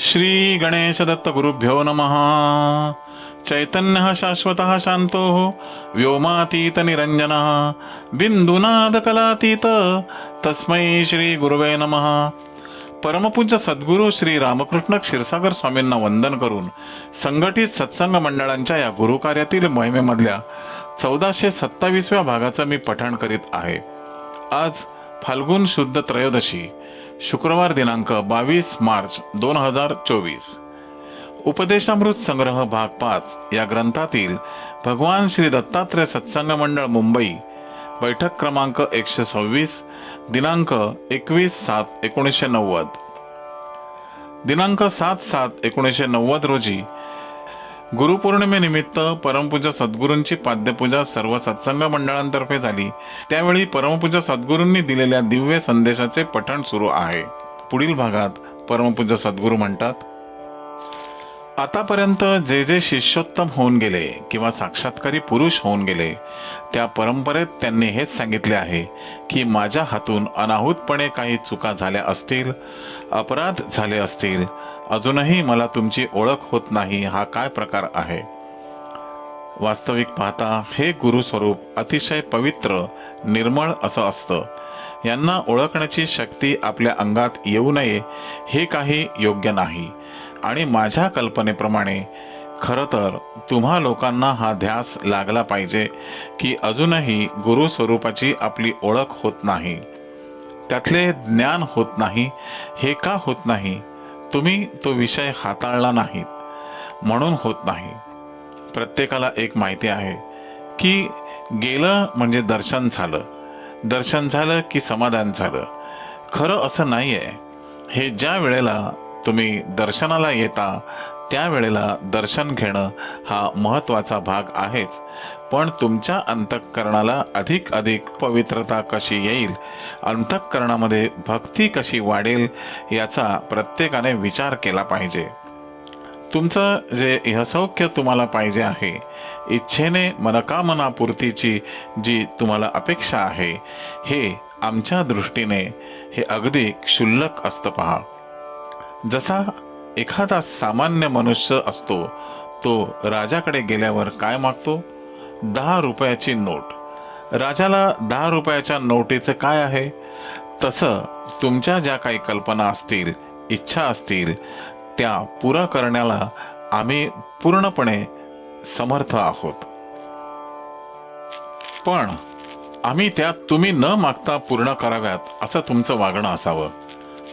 श्री गणेश दत्त गुरुभ्यो नमः। चैतन्य शाश्वत शांतो व्योमातीत निरंजन बिंदुनाद कलातीत तस्मै श्री गुरुवे नमः। परमपूज्य सद्गुरू श्री रामकृष्ण क्षीरसागर स्वामींना वंदन करून संघटित सत्संग मंडळांच्या या गुरुकार्यातील मोहिमेमधल्या चौदाशे सत्तावीसव्या भागाचं मी पठण करीत आहे. आज फाल्गुन शुद्ध त्रयोदशी शुक्रवार दिनांक बावीस मार्च दोन हजार चोवीस. उपदेशामृत संग्रह भाग पाच या ग्रंथातील भगवान श्री दत्तात्रय सत्संग मंडळ मुंबई बैठक क्रमांक एकशे सव्वीस दिनांक एकवीस सात एकोणीसशे नव्वद. दिनांक सात सात एकोणीसशे नव्वद रोजी गुरुपौर्णिमेनिमित्त परमपूज्य सद्गुरूंची पाद्यपूजा सर्व सत्संग मंडळांतर्फे झाली. त्यावेळी परमपूज्य सद्गुरूंनी दिलेल्या दिव्य संदेशाचे पठण सुरू आहे. पुढील भागात परमपूज्य सद्गुरू म्हणतात आतापर्यंत जे जे शिष्योत्तम होऊन गेले किंवा साक्षात्कारी पुरुष होऊन गेले त्या परंपरेत त्यांनी हेच सांगितले आहे की माझ्या हातून अनाहूतपणे काही चुका झाल्या असतील अपराध झाले असतील अजूनही मला तुमची ओळख होत नाही हा काय प्रकार आहे? वास्तविक पाहता हे गुरुस्वरूप अतिशय पवित्र निर्मळ असं असतं. यांना ओळखण्याची शक्ती आपल्या अंगात येऊ नये हे काही योग्य नाही. आणि माझ्या कल्पनेप्रमाणे खरं तर तुम्हा लोकांना हा ध्यास लागला पाहिजे की अजूनही गुरु स्वरूपाची आपली ओळख होत नाही. त्यातले ज्ञान होत नाही हे का होत नाही? तुम्ही तो विषय हाताळला नाहीत म्हणून होत नाही. प्रत्येकाला एक माहिती आहे की गेलं म्हणजे दर्शन झालं. दर्शन झालं की समाधान झालं. खरं असं नाही आहे हे ज्या वेळेला तुम्ही दर्शनाला येता त्यावेळेला दर्शन घेणं हा महत्त्वाचा भाग आहेच. पण तुमच्या अंतःकरणाला अधिक अधिक पवित्रता कशी येईल? अंतःकरणामध्ये भक्ती कशी वाढेल? याचा प्रत्येकाने विचार केला पाहिजे. तुमचं जे इहसौख्य तुम्हाला पाहिजे आहे इच्छेने मनकामनापूर्तीची जी तुम्हाला अपेक्षा आहे हे आमच्या दृष्टीने हे अगदी क्षुल्लक असतं पहा. जसा एखादा सामान्य मनुष्य असतो तो राजाकडे गेल्यावर काय मागतो? दहा रुपयाची नोट. राजाला दहा रुपयाच्या नोटीचं काय आहे? तसं तुमच्या ज्या काही कल्पना असतील इच्छा असतील त्या पुरा करण्याला आम्ही पूर्णपणे समर्थ आहोत. पण आम्ही त्या तुम्ही न मागता पूर्ण कराव्यात असं तुमचं वागणं असावं.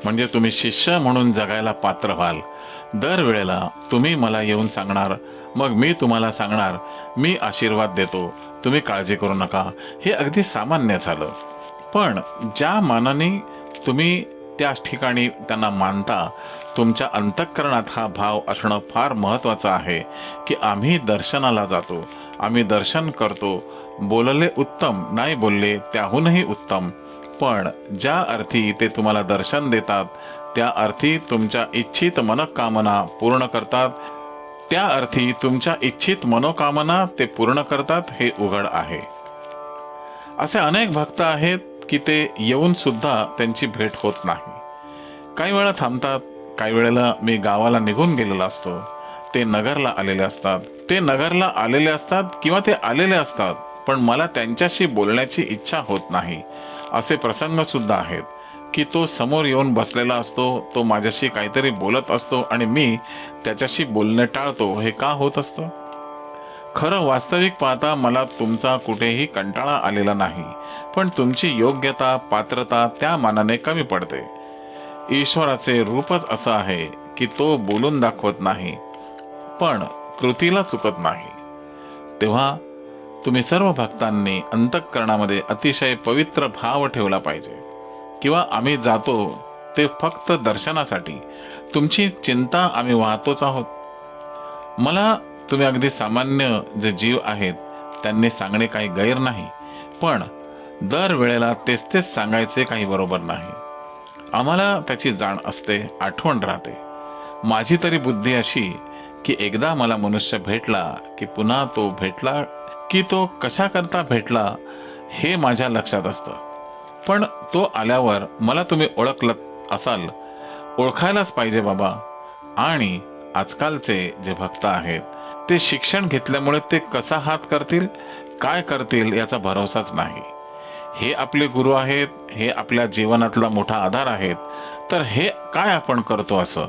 म्हणजे तुम्ही शिष्य म्हणून जगायला पात्र व्हाल. दरवेळेला तुम्ही मला येऊन सांगणार मग मी तुम्हाला सांगणार मी आशीर्वाद देतो तुम्ही काळजी करू नका. हे अगदी सामान्य झालं. पण ज्या मानाने तुम्ही त्या ठिकाणी त्यांना मानता तुमच्या अंतःकरणात हा भाव असणं फार महत्त्वाचं आहे की आम्ही दर्शनाला जातो. आम्ही दर्शन करतो. बोलले उत्तम नाही बोलले त्याहूनही उत्तम. पण ज्या अर्थी ते तुम्हाला दर्शन देतात त्या अर्थी तुमच्या इच्छित मनोकामना पूर्ण करतात त्या अर्थी तुमच्या इच्छित मनोकामना ते पूर्ण करतात हे उघड आहे. असे अनेक भक्त आहेत की ते येऊन सुद्धा त्यांची भेट होत नाही. काही वेळा थांबतात काही वेळेला मी गावाला निघून गेलेला असतो. ते नगरला आलेले असतात. ते नगरला आलेले असतात किंवा ते आलेले असतात पण मला त्यांच्याशी बोलण्याची इच्छा होत नाही. असे प्रसंग सुद्धा आहेत की तो समोर येऊन बसलेला असतो तो माझ्याशी काहीतरी बोलत असतो आणि मी त्याच्याशी बोलणे टाळतो हे का होत असतं? खरं वास्तविक पाहता मला तुमचा कुठेही कंटाळा आलेला नाही पण तुमची योग्यता पात्रता त्या मानाने कमी पडते. ईश्वराचे रूपच असं आहे की तो बोलून दाखवत नाही पण कृतीला चुकत नाही. तेव्हा तुम्ही सर्व भक्तांनी अंतःकरणामध्ये अतिशय पवित्र भाव ठेवला पाहिजे. किंवा आम्ही जातो ते फक्त दर्शनासाठी. तुमची चिंता आम्ही वाहतोच आहोत. मला तुम्ही अगदी सामान्य जे जीव आहेत त्यांनी सांगणे काही गैर नाही. पण दर वेळेला तेच तेच सांगायचे काही बरोबर नाही. आम्हाला त्याची जाण असते आठवण राहते. माझी तरी बुद्धी अशी की एकदा मला मनुष्य भेटला की पुन्हा तो भेटला की तो कशाकरता भेटला हे माझ्या लक्षात असतं. पण तो आल्यावर मला तुम्ही ओळखलं असाल. ओळखायलाच पाहिजे बाबा. आणि आजकालचे जे भक्त आहेत ते शिक्षण घेतल्यामुळे ते कसा हात करतील काय करतील याचा भरोसाच नाही. हे आपले गुरु आहेत हे आपल्या जीवनातला मोठा आधार आहेत तर हे काय आपण करतो असं?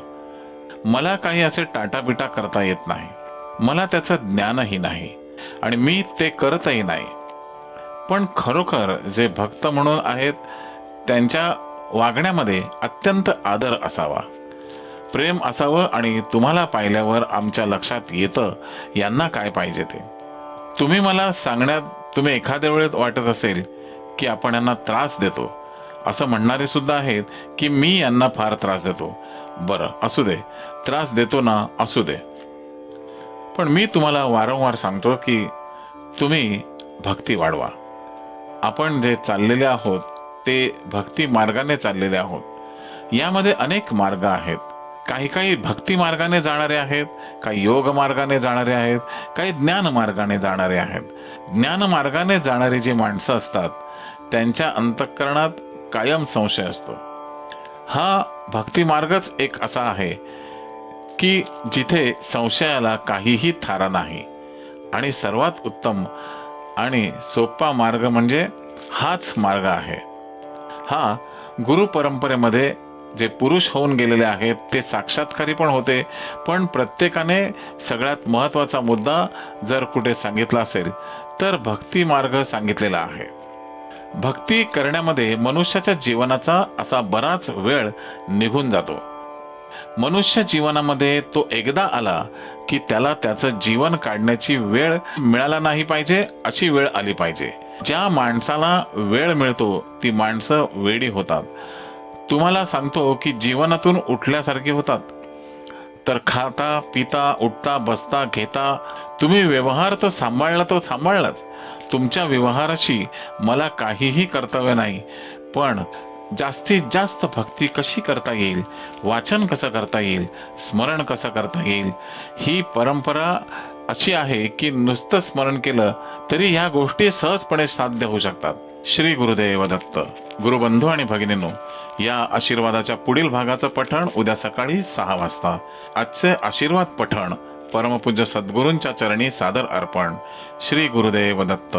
मला काही असे टाटाबिटा करता येत नाही. मला त्याचं ज्ञानही नाही. आणि मी ते करतही नाही. पण खरोखर जे भक्त म्हणून आहेत त्यांच्या वागण्यामध्ये अत्यंत आदर असावा. प्रेम असावं आणि तुम्हाला पाहिल्यावर आमच्या लक्षात येतं यांना काय पाहिजे ते. तुम्ही मला सांगण्यात तुम्ही एखाद्या वेळेत वाटत असेल की आपण यांना त्रास देतो. असं म्हणणारे सुद्धा आहेत की मी यांना फार त्रास देतो. बरं असू दे. त्रास देतो ना असू दे. पण मी तुम्हाला वारंवार सांगतो की तुम्ही भक्ती वाढवा. आपण जे चाललेले आहोत ते भक्ती मार्गाने चाललेले आहोत. यामध्ये अनेक मार्ग आहेत. काही काही भक्ती मार्गाने जाणारे आहेत काही योग मार्गाने जाणारे आहेत काही ज्ञान मार्गाने जाणारे आहेत. ज्ञान मार्गाने जाणारी जी माणसं असतात त्यांच्या अंतःकरणात कायम संशय असतो. हा भक्ती मार्गच एक असा आहे की जिथे संशयाला काहीही थारा नाही. आणि सर्वात उत्तम आणि सोपा मार्ग म्हणजे हाच मार्ग आहे. हा गुरु परंपरेमध्ये जे पुरुष होऊन गेलेले आहेत ते साक्षात्कारी पण होते पण प्रत्येकाने सगळ्यात महत्त्वाचा मुद्दा जर कुठे सांगितला असेल तर भक्ती मार्ग सांगितलेला आहे. भक्ती करण्यामध्ये मनुष्याच्या जीवनाचा असा बराच वेळ निघून जातो. मनुष्य जीवनामध्ये तो एकदा आला की त्याला त्याचं जीवन काढण्याची वेळ मिळाला नाही पाहिजे अशी वेळ आली पाहिजे. ज्या माणसाला वेळ मिळतो ती माणसं वेडी होतात. तुम्हाला सांगतो की जीवनातून उठल्यासारखे होतात. तर खाता पिता उठता बसता घेता तुम्ही व्यवहार तो सांभाळला तो सांभाळलाच. तुमच्या व्यवहाराशी मला काहीही कर्तव्य नाही. पण जास्तीत जास्त भक्ती कशी करता येईल? वाचन कसं करता येईल? स्मरण कसं करता येईल? ही परंपरा अशी आहे की नुसतं स्मरण केलं तरी ह्या गोष्टी सहजपणे साध्य होऊ शकतात. श्री गुरुदेव दत्त गुरुबंधू आणि भगिनीनो या आशीर्वादाच्या पुढील भागाचं पठण उद्या सकाळी सहा वाजता. आजचे आशीर्वाद पठण परमपूज्य सद्गुरूंच्या चरणी सादर अर्पण. श्री गुरुदेव दत्त.